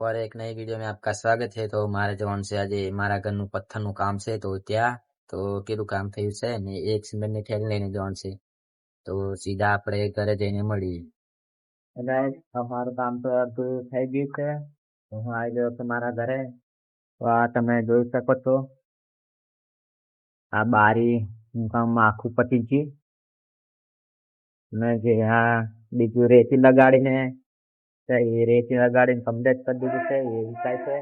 और एक नई वीडियो में आपका स्वागत है તો મારે જવાનું છે આજે મારા ઘરનું પથ્થરનું કામ છે તો ત્યાં તો કેટલું કામ થયું છે ને એક સિમેન્ટની થેલી લઈને જવાનું છે તો સીધા આપણે ઘરે જઈને મળીએ ગાઈસ અમારું કામ તો અડધું થઈ ગયું છે તો હું આવી ગયો છું મારા ઘરે તો આ તમે જોઈ શકો છો આ બારી નું કામ આખું પતી ગયું ને જે આ બીજું રેતી લગાડીને તો એ રેતી લગાડીને કમ્પ્લેટ કરી દીધું છે, એ વિચાર છે.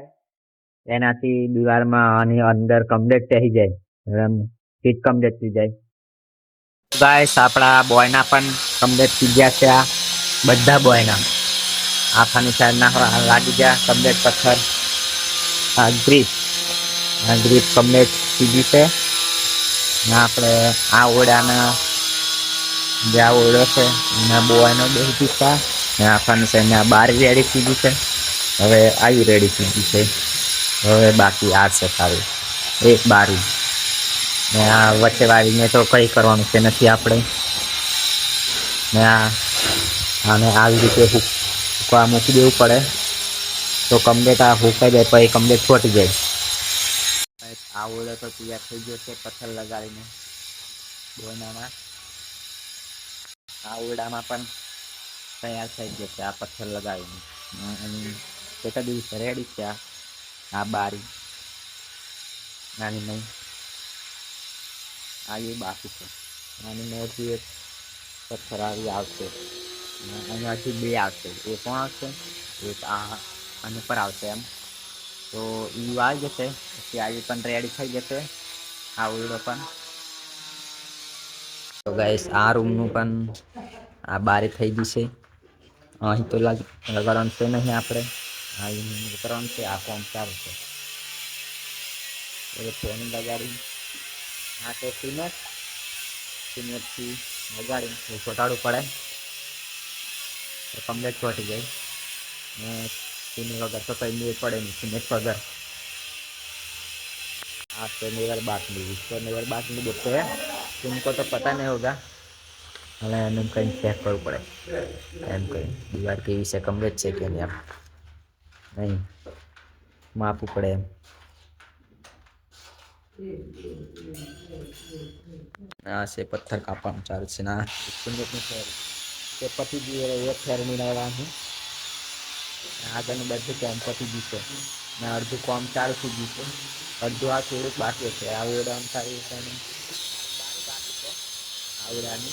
એનાથી દિવાલમાં આની અંદર કમ્પ્લેટ થઈ જાય, એમ ફીટ કમ્પ્લીટ થઈ જાય. ગાઈસ, આપણા બોયના પણ કમ્પ્લેટ થઈ ગયા છે આ, બધા બોયના આખાની સાઈડ ના લાગી ગયા કમ્પ્લેટ પથ્થર. આ ગ્રીપ આ ગ્રીપ કમ્પ્લીટ સીધી છે. ને આપણે આ ઓરડાના, જે આ ઓરડો છે, એના બોયનો બે દીધા ને આખાની છે આ બાર રેડી સીધી છે. હવે આવી રેડી સીધી છે. હવે બાકી આ છે સારું એક બારી. ને આ વચ્ચે વાળીને તો કઈ કરવાનું છે નથી આપણે. ને આને આવી રીતે હુકવા મૂકી દેવું પડે. તો કમ્પ્લેટ આ હુકાઈ જાય, પછી કમ્પ્લેટ છોટી જાય. આ ઓળો તો તૈયાર થઈ ગયો છે, પથ્થર લગાડીને. બોનામાં આ ઓરડામાં પણ તૈયાર થઈ ગયો છે, આ પથ્થર લગાવીને. અને કેટલા દિવસ રેડી છે આ બારી. નાની નહીં આ એ બાકી છે. નાની મોટી એક પથ્થર આવી આવશે. અને અહીંયાથી બે આવશે. એ પણ આવશે? એક આ આની પર આવશે એમ. તો એ આવી જશે. પછી આવી પણ રેડી થઈ જશે. આ ઓરડો પણ. તો ગાઈસ આ રૂમનું પણ આ બારી થઈ ગઈ અહીં તો લાગ લગાડવાનું છે નહીં આપણે આ એનું કરવાનું છે આ ફોર્મ સારું છે એટલે ફોન લગાડી આ તો સિમેન્ટ સિમેન્ટથી લગાડી છોટાડવું પડે તો કમ્પ્લેટ છોટી જાય ને સિમેન્ટ વગર તો કંઈ મેળ પડે નહીં સિમેન્ટ વગર आज तो मेरे बात नहीं इसको मेरे बात नहीं बोलते हैं तुमको तो पता नहीं होगा અને એમ કંઈ ચેક કરવું પડે. એમ કંઈ. દિવાલ કેવી છે કમ્પ્લીટ છે કે નહીં આમ. નહીં. માપવું પડે એમ. આ છે પથ્થર કાપવાનું ચાલુ છે. ના. સુંદરનું ફેર તે પતી ગયું એક ફેર મિલાવવાનું. આગળનું બધું કામ પતી ગયું છે. ને અડધું કામ ચાલુ થઈ ગયું છે. અડધું આ થોડુંક બાકી છે. આ ઓરડાનું સારી રીતે આવડાની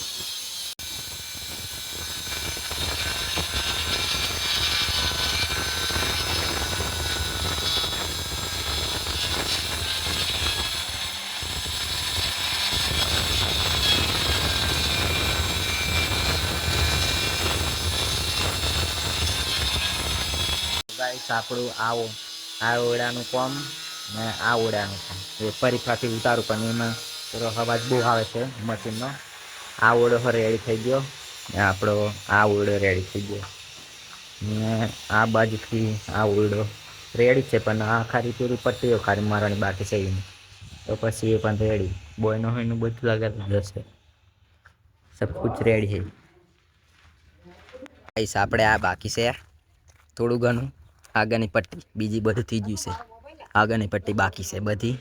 ગાઈસ આપણું આવો. આ ઓરડાનું કોમ ને આ ઓરડાનું કોમ. એ ફરી પાછી ઉતારું, પણ એમાં થોડો અવાજ બહુ આવે છે મશીનનો. આ ઓરડો રેડી થઈ ગયો. ને આપણો આ ઓરડો રેડી થઈ ગયો. ને આ બાજુથી આ ઓરડો રેડી છે, પણ આ ખાલી પૂરી પટ્ટીઓ ખાલી મારવાની બાકી છે એની. તો પછી એ પણ રેડી બોયનો હોય એનું બધું લગાવી જશે. સબ કુછ રેડી છે. આપણે આ બાકી છે. થોડું ઘણું. આગળની પટ્ટી, બીજી બધું થઈ ગયું છે. આગળની પટ્ટી બાકી છે બધી.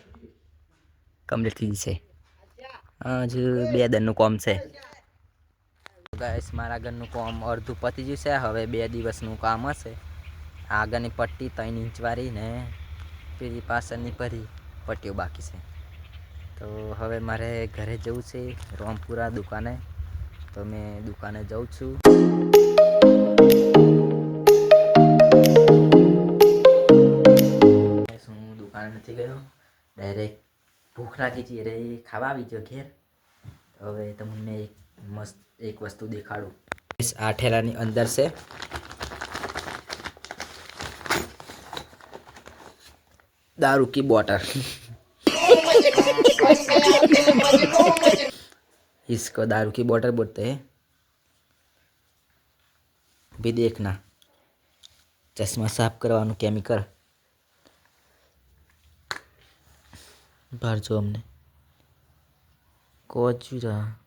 કમ્પ્લીટ થઈ છે. હજુ બે દરનું કોમ છે. ગાઈસ મારા ઘરનું કોમ અડધું પતી ગયું છે. હવે બે દિવસનું કામ હશે. આગળની પટ્ટી ત્રણ ઇંચવાળી ને પેલી પાછળની ફરી પટ્ટીઓ બાકી છે. તો હવે મારે ઘરે જવું છે, રોમપુરા દુકાને. તો મેં દુકાને જઉં છું. નથી ગયો ડાયરેક્ટ ભૂખ લાગી હતી એટલે ખાવા આવી ગયો ઘેર હવે તમને એક મસ્ત એક વસ્તુ દેખાડું આ ઠેલાની અંદર છે दारू की बोतल इसको दारू की बोतल बोलते हैं भी देखना ચશ્મા સાફ કરવાનું કેમિકલ ભરજો અમને. કોચુરા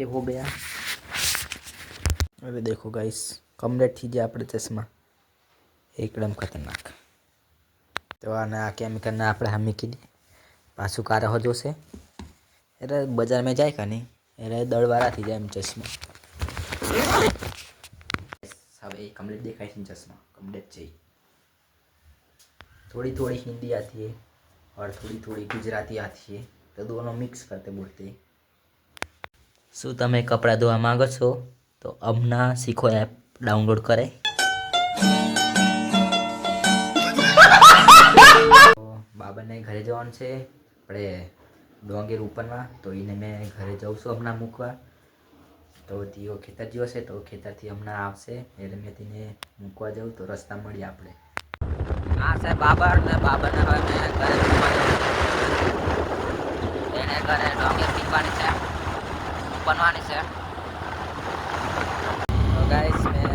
ये हो गया अरे देखो गाइस કમ્પ્લીટ થઈ ગયા આપણે ચશ્મા એકદમ ખતરનાક તો આને આ કેમિકલને આપણે હા મૂકી દઈએ પાછું કારહો જોશે એટલે બજારમાં જાય કે નહીં એટલે દળવાળા થઈ જાય એમ ચશ્મા હવે કમ્પ્લીટ દેખાય છે ચશ્મા કમ્પ્લીટ છે थोड़ी थोड़ी हिंदी आती है और थोड़ी थोड़ी गुजराती आती है तो दोनों मिक्स करते बोलते हैं શું તમે કપડાં ધોવા માંગો છો? તો અમના શીખો એપ ડાઉનલોડ કરે. બાબાને ઘરે જવાનું છે. આપણે ડોંગેર ઉપરમાં, તો એને મેં ઘરે જઉં છું હમણાં મૂકવા. તો દીવો ખેતર જ્યો છે, તો ખેતરથી હમણાં આવશે. એટલે મેં તેને મૂકવા જાઉં, તો રસ્તા મળીએ આપણે. હા સાહેબ, બાબર ને બાબાને હવે મેં ઘરે. એને ઘરે ડોંગેર પીવાની છે. બનવાની છે. ગાઈસ મેં